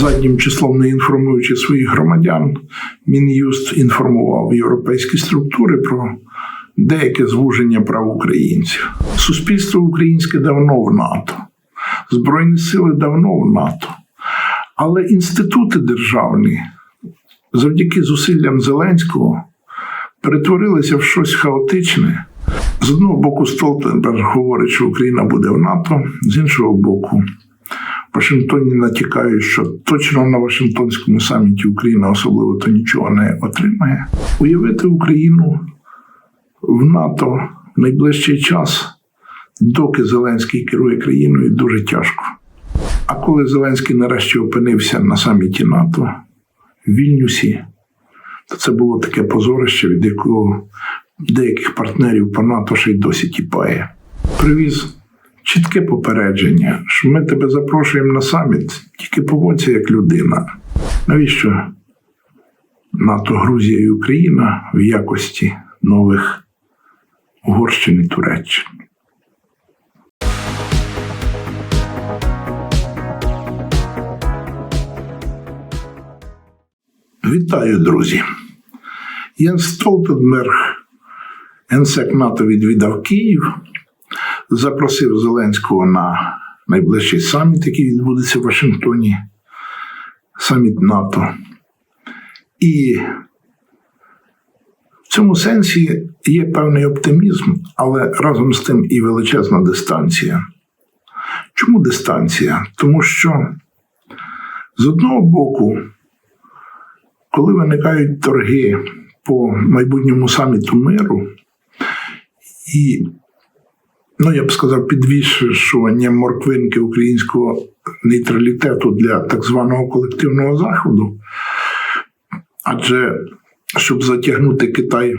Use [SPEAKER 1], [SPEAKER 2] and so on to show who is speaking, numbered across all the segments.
[SPEAKER 1] заднім числом не інформуючи своїх громадян, Мін'юст інформував європейські структури про деяке звуження прав українців. Суспільство українське давно в НАТО, Збройні сили давно в НАТО, але інститути державні завдяки зусиллям Зеленського перетворилися в щось хаотичне. З одного боку, Столтенберг говорить, що Україна буде в НАТО, з іншого боку, Вашингтоні натякають, що точно на Вашингтонському саміті Україна особливо то нічого не отримає. Уявити Україну в НАТО в найближчий час, доки Зеленський керує країною, дуже тяжко. А коли Зеленський нарешті опинився на саміті НАТО в Вільнюсі, то це було таке позорище, від якого деяких партнерів по НАТО ще й досі тіпає. Привіз чітке попередження, що ми тебе запрошуємо на саміт, тільки поводься як людина. Навіщо НАТО, Грузія і Україна в якості нових Угорщини Туреччини? Вітаю, друзі! Єнс Столтенберг, генсек НАТО відвідав Київ, запросив Зеленського на найближчий саміт, який відбудеться в Вашингтоні, саміт НАТО. І в цьому сенсі є певний оптимізм, але разом з тим і величезна дистанція. Чому дистанція? Тому що з одного боку, коли виникають торги по майбутньому саміту миру, і, ну я б сказав, підвішування морквинки українського нейтралітету для так званого колективного заходу, адже щоб затягнути Китай,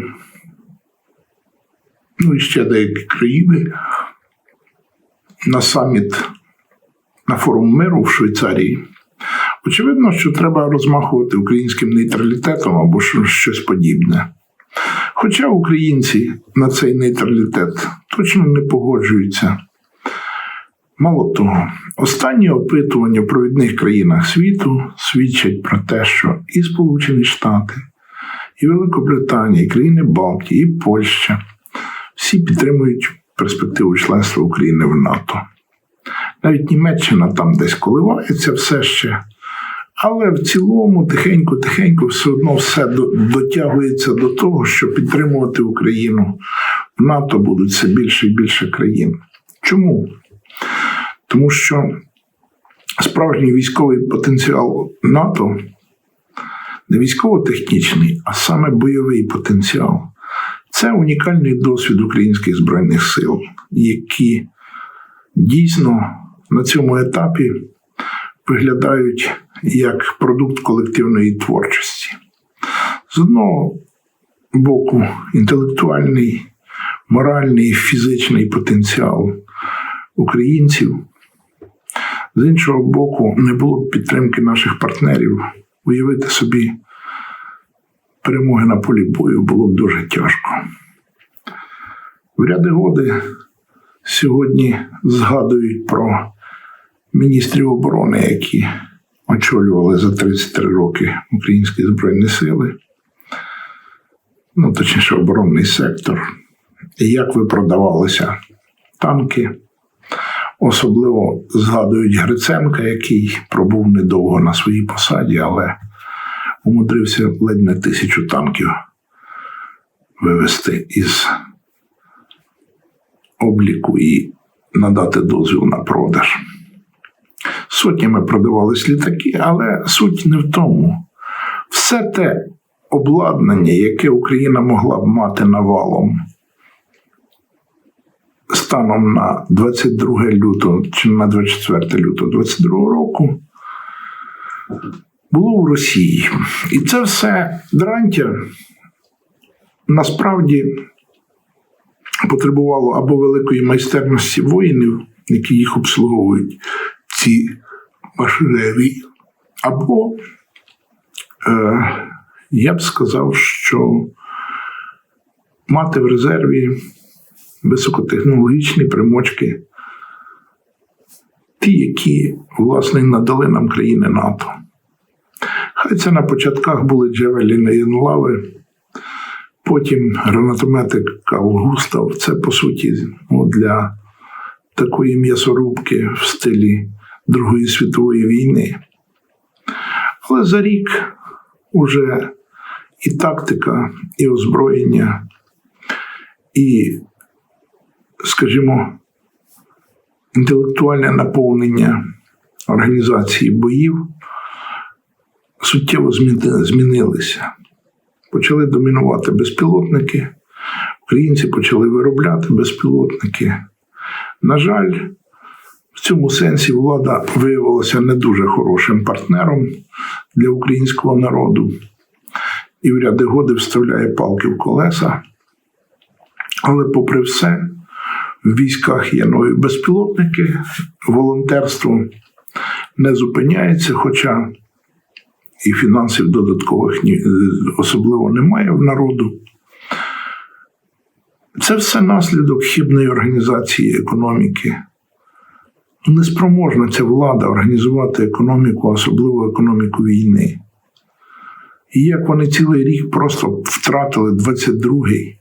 [SPEAKER 1] ну і ще деякі країни на саміт на форум миру в Швейцарії. Очевидно, що треба розмахувати українським нейтралітетом або щось подібне. Хоча українці на цей нейтралітет точно не погоджуються. Мало того, останні опитування в провідних країнах світу свідчать про те, що і Сполучені Штати, і Великобританія, і країни Балтії, і Польща всі підтримують перспективу членства України в НАТО. Навіть Німеччина там десь коливається все ще. Але в цілому, тихенько-тихенько, все одно все дотягується до того, що підтримувати Україну в НАТО будуть все більше і більше країн. Чому? Тому що справжній військовий потенціал НАТО не військово-технічний, а саме бойовий потенціал. Це унікальний досвід українських збройних сил, які дійсно на цьому етапі виглядають як продукт колективної творчості. З одного боку, інтелектуальний, моральний, фізичний потенціал українців, з іншого боку, не було б підтримки наших партнерів. Уявити собі перемоги на полі бою було б дуже тяжко. В ряди годи сьогодні згадують про міністрів оборони, які очолювали за 33 роки українські збройні сили, ну, точніше, оборонний сектор, і як випродавалися танки. Особливо згадують Гриценка, який пробув недовго на своїй посаді, але умудрився ледь не тисячу танків вивести із обліку і надати дозвіл на продаж. Сотнями продавались літаки, але суть не в тому. Все те обладнання, яке Україна могла б мати навалом станом на 22 лютого чи на 24 лютого 22 року, було в Росії. І це все дрантя насправді потребувало або великої майстерності воїнів, які їх обслуговують, ці машиневі, або е, я б сказав, що мати в резерві високотехнологічні примочки, ті, які, власне, надали нам країни НАТО. Хай це на початках були Джевеліни і Енлави, потім гранатомети Карл Густав. Це по суті ну, для такої м'ясорубки в стилі Другої світової війни. Але за рік уже і тактика, і озброєння, і, скажімо, інтелектуальне наповнення організації боїв суттєво змінилися. Почали домінувати безпілотники, українці почали виробляти безпілотники. На жаль, в цьому сенсі влада виявилася не дуже хорошим партнером для українського народу і в ряди годи вставляє палки в колеса. Але, попри все, в військах є нові безпілотники, волонтерство не зупиняється, хоча і фінансів додаткових особливо немає в народу. Це все наслідок хибної організації економіки. Неспроможна ця влада організувати економіку, особливо економіку війни. І як вони цілий рік просто втратили 22-й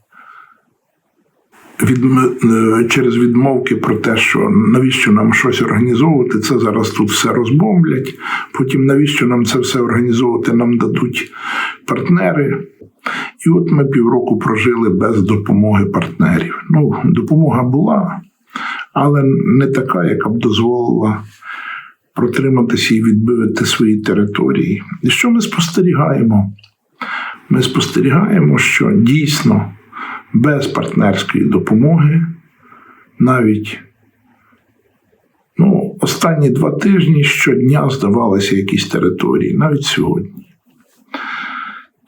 [SPEAKER 1] відм- е, через відмовки про те, що навіщо нам щось організовувати, це зараз тут все розбомблять. Потім навіщо нам це все організовувати, нам дадуть партнери. І от ми півроку прожили без допомоги партнерів. Ну, допомога була, але не така, яка б дозволила протриматися і відбивати свої території. І що ми спостерігаємо? Ми спостерігаємо, що дійсно без партнерської допомоги навіть ну, останні два тижні щодня здавалися якісь території, навіть сьогодні.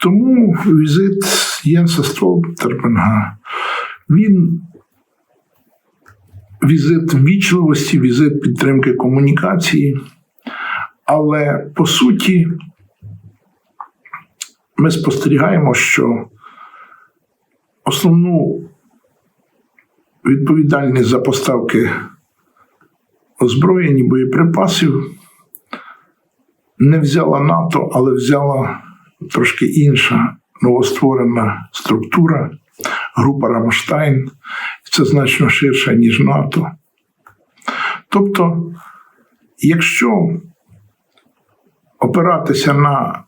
[SPEAKER 1] Тому візит Єнса Столтербенга, він візит ввічливості, візит підтримки комунікації. Але по суті, ми спостерігаємо, що основну відповідальність за поставки озброєнь і боєприпасів не взяла НАТО, але взяла трошки інша новостворена структура, група Рамштайн. Це значно ширше, ніж НАТО. Тобто, якщо опиратися на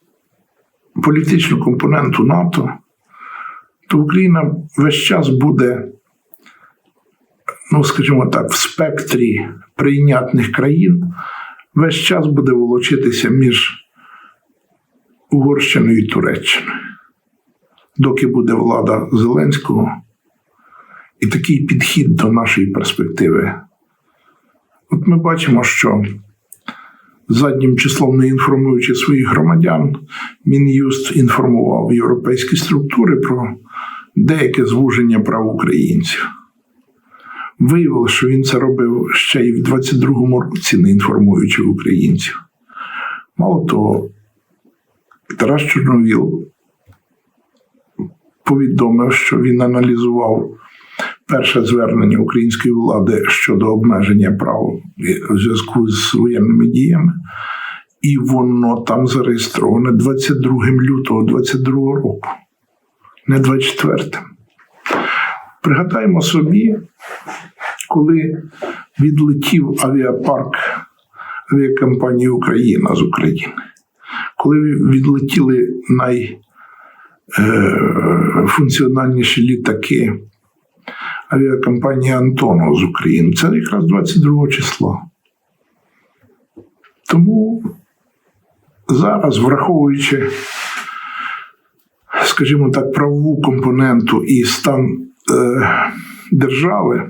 [SPEAKER 1] політичну компоненту НАТО, то Україна весь час буде, ну скажімо так, в спектрі прийнятних країн, весь час буде волочитися між Угорщиною і Туреччиною, доки буде влада Зеленського. І такий підхід до нашої перспективи. От ми бачимо, що заднім числом не інформуючи своїх громадян, Мін'юст інформував європейські структури про деяке звуження прав українців. Виявилося, що він це робив ще й в 22-му році, не інформуючи українців. Мало того, Тарас Чорновіл повідомив, що він аналізував перше звернення української влади щодо обмеження прав у зв'язку з воєнними діями, і воно там зареєстроване 22 лютого 22 року, не 24. Пригадаємо собі, коли відлетів авіапарк авіакомпанії Україна з України, коли відлетіли найфункціональніші літаки авіакомпанії Антонов з України. Це якраз 22 числа. Тому зараз, враховуючи, скажімо так, правову компоненту і стан е, держави,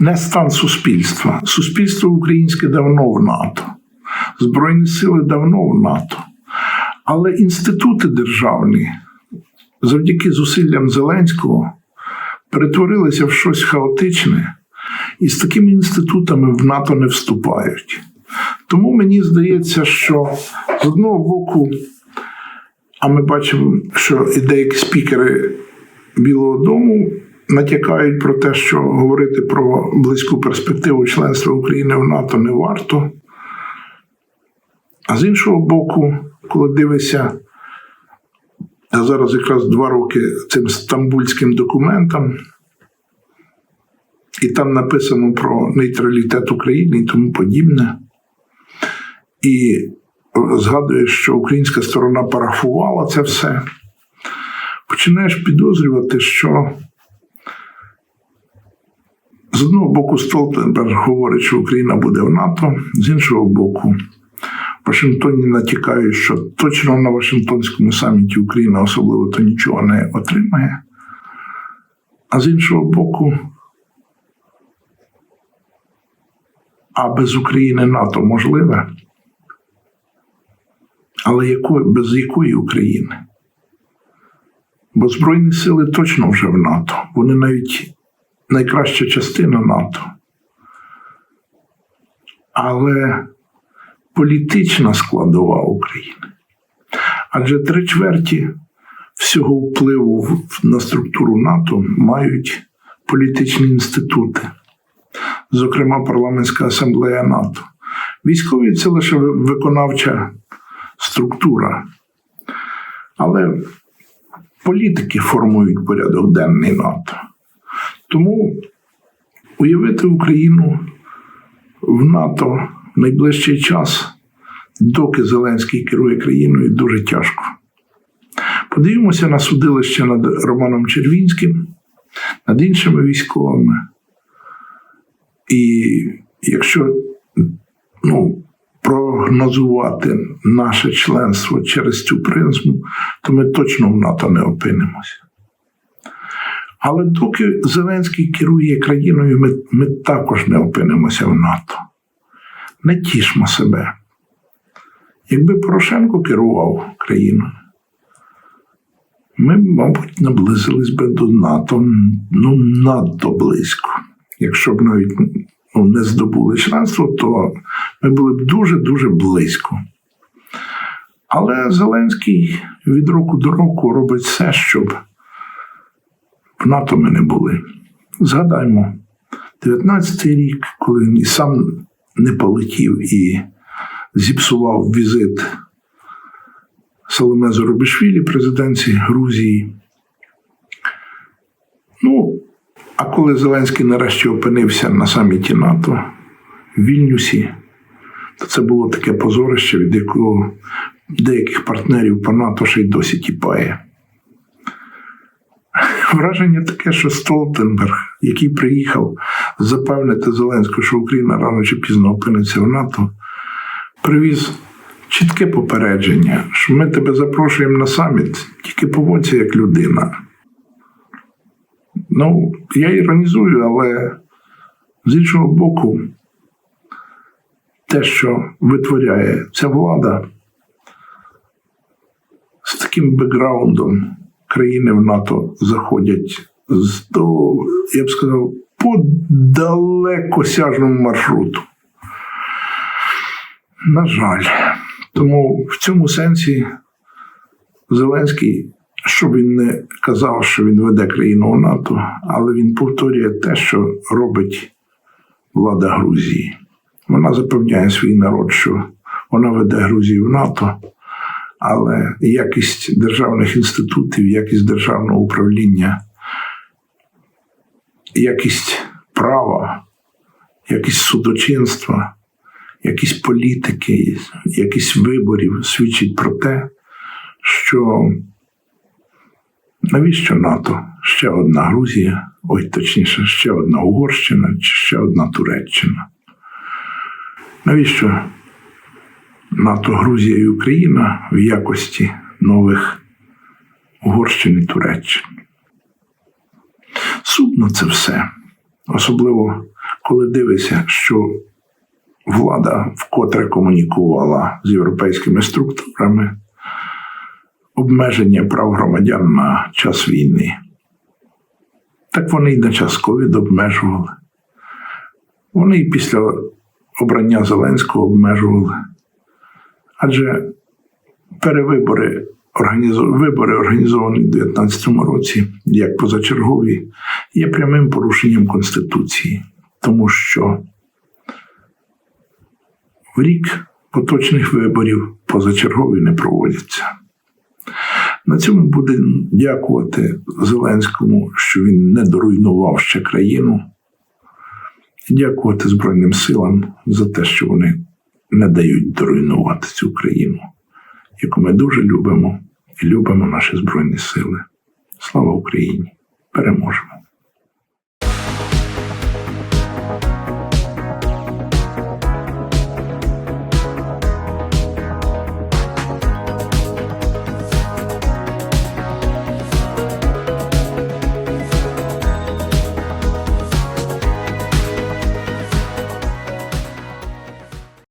[SPEAKER 1] не стан суспільства. Суспільство українське давно в НАТО, Збройні сили давно в НАТО. Але інститути державні завдяки зусиллям Зеленського перетворилися в щось хаотичне, і з такими інститутами в НАТО не вступають. Тому мені здається, що з одного боку, а ми бачимо, що і деякі спікери Білого Дому натякають про те, що говорити про близьку перспективу членства України в НАТО не варто. А з іншого боку, коли дивишся, а зараз якраз два роки цим стамбульським документам, і там написано про нейтралітет України і тому подібне. І згадуєш, що українська сторона парафувала це все, починаєш підозрювати, що з одного боку Столтенберг говорить, що Україна буде в НАТО, з іншого боку, Вашингтоні натякають, що точно на Вашингтонському саміті Україна особливо то нічого не отримає. А з іншого боку, а без України НАТО можливе. Але якої, без якої України? Бо Збройні сили точно вже в НАТО. Вони навіть найкраща частина НАТО. Але політична складова України. Адже три чверті всього впливу на структуру НАТО мають політичні інститути, зокрема парламентська асамблея НАТО. Військові це лише виконавча структура. Але політики формують порядок денний НАТО. Тому уявити Україну в НАТО найближчий час, доки Зеленський керує країною, дуже тяжко. Подивимося на судилище над Романом Червінським, над іншими військовими. І якщо ну, прогнозувати наше членство через цю призму, то ми точно в НАТО не опинимося. Але доки Зеленський керує країною, ми, ми також не опинимося в НАТО. Не тішмо себе. Якби Порошенко керував країною, ми, мабуть, наблизились би до НАТО ну, надто близько. Якщо б навіть ну, не здобули членство, то ми були б дуже-дуже близько. Але Зеленський від року до року робить все, щоб в НАТО ми не були. Згадаймо, 19-й рік, коли він і сам не полетів і зіпсував візит Соломе Зоробішвілі, президенції Грузії. Ну, а коли Зеленський нарешті опинився на саміті НАТО в Вільнюсі, то це було таке позорище, від якого деяких партнерів по НАТО ще й досі тіпає. Враження таке, що Столтенберг, який приїхав запевнити Зеленського, що Україна рано чи пізно опиниться в НАТО, привіз чітке попередження, що ми тебе запрошуємо на саміт, тільки поводься як людина. Ну, я іронізую, але з іншого боку, те, що витворяє ця влада з таким бекграундом країни в НАТО заходять до, я б сказав, по далекосяжному маршруту. На жаль. Тому в цьому сенсі Зеленський, що він не казав, що він веде країну у НАТО, але він повторює те, що робить влада Грузії. Вона запевняє свій народ, що вона веде Грузію в НАТО, але якість державних інститутів, якість державного управління, якість права, якість судочинства, якість політики, якість виборів свідчить про те, що навіщо НАТО? Ще одна Грузія, ой, точніше, ще одна Угорщина чи ще одна Туреччина. Навіщо НАТО, Грузія і Україна в якості нових Угорщин і Туреччини? Сумно це все. Особливо, коли дивишся, що влада вкотре комунікувала з європейськими структурами обмеження прав громадян на час війни. Так вони і на час ковід обмежували. Вони і після обрання Зеленського обмежували. Адже перевибори вибори, організовані в 2019 році, як позачергові, є прямим порушенням Конституції, тому що в рік поточних виборів позачергові не проводяться. На цьому будемо дякувати Зеленському, що він не доруйнував ще країну. Дякувати Збройним силам за те, що вони не дають доруйнувати цю країну, яку ми дуже любимо і любимо наші Збройні Сили. Слава Україні! Переможемо!